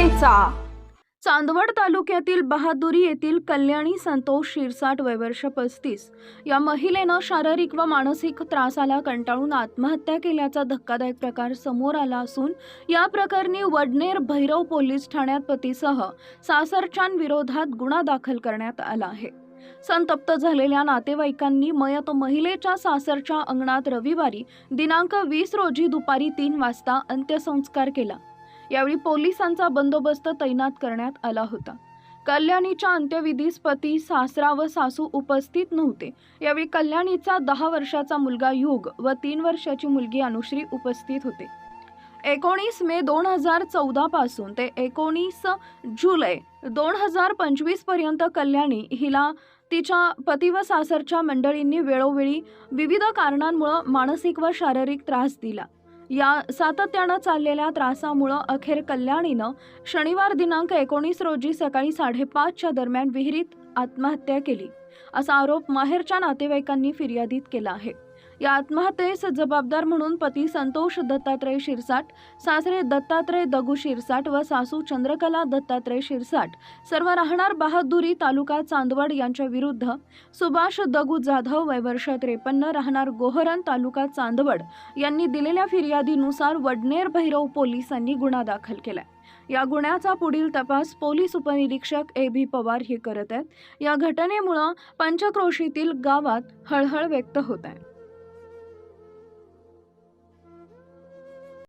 घटनेचा चांदवड तालुक्यातील बहादुरी येथील कल्याणी संतोष शिरसाट वयवर्ष पस्तीस. या महिलेनं शारीरिक व मानसिक त्रासाला कंटाळून आत्महत्या केल्याचा धक्कादायक प्रकार समोर आला असून या प्रकरणी वडनेर भैरव पोलीस ठाण्यात पतीसह सासरच्यांविरोधात गुन्हा दाखल करण्यात आला आहे. संतप्त झालेल्या नातेवाईकांनी मयत महिलेच्या सासरच्या अंगणात रविवारी दिनांक वीस रोजी दुपारी तीन वाजता अंत्यसंस्कार केला. यावेळी पोलिसांचा बंदोबस्त तैनात करण्यात आला होता. कल्याणीच्या अंत्यविधीस पती सासरा व सासू उपस्थित नव्हते. यावेळी कल्याणीचा दहा वर्षाचा मुलगा योग व तीन वर्षाची मुलगी अनुश्री उपस्थित होते. एकोणीस मे दोन हजार चौदा पासून ते एकोणीस जुलै दोन हजार पंचवीसपर्यंत कल्याणी हिला तिच्या पती व सासरच्या मंडळींनी वेळोवेळी विविध कारणांमुळं मानसिक व शारीरिक त्रास दिला. या सातत्यानं चाललेल्या त्रासामुळं अखेर कल्याणीनं शनिवार दिनांक एकोणीस रोजी सकाळी साडेपाचच्या दरम्यान विहिरीत आत्महत्या केली असा आरोप माहेरच्या नातेवाईकांनी फिर्यादीत केला आहे. या आत्महत्येस जबाबदार म्हणून पती संतोष दत्तात्रय शिरसाट सासरे दत्तात्रय दगू शिरसाट व सासू चंद्रकला दत्तात्रय शिरसाट सर्व राहणार बहादुरी तालुका चांदवड यांच्या विरुद्ध. सुभाष दगू जाधव वय वर्ष त्रेपन्न राहणार गोहरन तालुका चांदवड यांनी दिलेल्या फिर्यादीनुसार वडनेर भैरव पोलिसांनी गुन्हा दाखल केलाय. या गुन्ह्याचा पुढील तपास पोलीस उपनिरीक्षक ए बी पवार हे करत आहेत. या घटनेमुळं पंचक्रोशीतील गावात हळहळ व्यक्त होत आहे.